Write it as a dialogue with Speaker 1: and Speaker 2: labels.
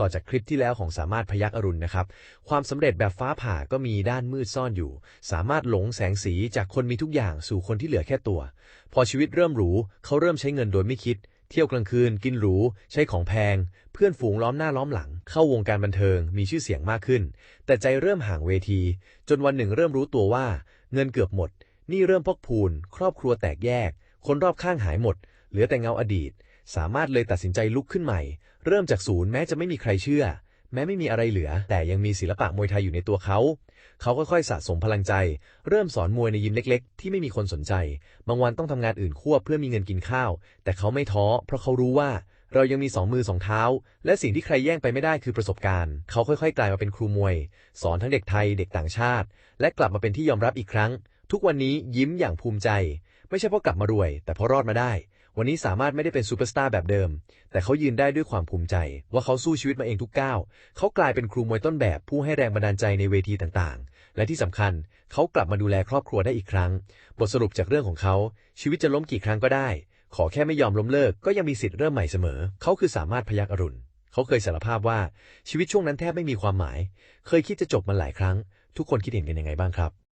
Speaker 1: ต่อจากคลิปที่แล้วของสามารถพยักอรุณนะครับ ความสำเร็จแบบฟ้าผ่าก็มีด้านมืดซ่อนอยู่ สามารถหลงแสงสีจากคนมีทุกอย่างสู่คนที่เหลือแค่ตัว พอชีวิตเริ่มหรูเขาเริ่มใช้เงินโดยไม่คิด เที่ยวกลางคืน กินหรู ใช้ของแพง เพื่อนฝูงล้อมหน้าล้อมหลัง เข้าวงการบันเทิง มีชื่อเสียงมากขึ้น แต่ใจเริ่มห่างเวที จนวันหนึ่งเริ่มรู้ตัวว่า เงินเกือบหมด นี่เริ่มพกพูน ครอบครัวแตกแยก คนรอบข้างหายหมด เหลือแต่เงาอดีต สามารถเลยตัดสินใจลุกขึ้นใหม่ เริ่มจากศูนย์แม้จะไม่มีใครเชื่อ แม้ไม่มีอะไรเหลือ แต่ยังมีศิลปะมวยไทยอยู่ในตัวเขา เขาค่อยๆสะสมพลังใจ เริ่มสอนมวยในยิมเล็กๆ ที่ไม่มีคนสนใจ บางวันต้องทำงานอื่นควบเพื่อมีเงินกินข้าว แต่เขาไม่ท้อ เพราะเขารู้ว่าเรายังมีสองมือสองเท้า และสิ่งที่ใครแย่งไปไม่ได้คือประสบการณ์ เขาค่อยๆ กลายมาเป็นครูมวย สอนทั้งเด็กไทยเด็กต่างชาติ และกลับมาเป็นที่ยอมรับอีกครั้ง ทุกวันนี้ยิ้มอย่างภูมิใจ ไม่ใช่เพราะกลับมารวย แต่เพราะรอดมาได้ วันนี้สามารถไม่ได้เป็นซูเปอร์สตาร์แบบเดิม แต่เขายืนได้ด้วยความภูมิใจ ว่าเขาสู้ชีวิตมาเองทุกก้าว เขากลายเป็นครูมวยต้นแบบผู้ให้แรงบันดาลใจในเวทีต่างๆ และที่สำคัญเขากลับมาดูแลครอบครัวได้อีกครั้ง บทสรุปจากเรื่องของเขา ชีวิตจะล้มกี่ครั้งก็ได้ ขอแค่ไม่ยอมล้มเลิกก็ยังมีสิทธิ์เริ่มใหม่เสมอ เขาคือสามารถพยักอรุณ เขาเคยสารภาพว่าชีวิตช่วงนั้นแทบไม่มีความหมาย เคยคิดจะจบมันหลายครั้ง ทุกคนคิดเห็นกันยังไงบ้างครับ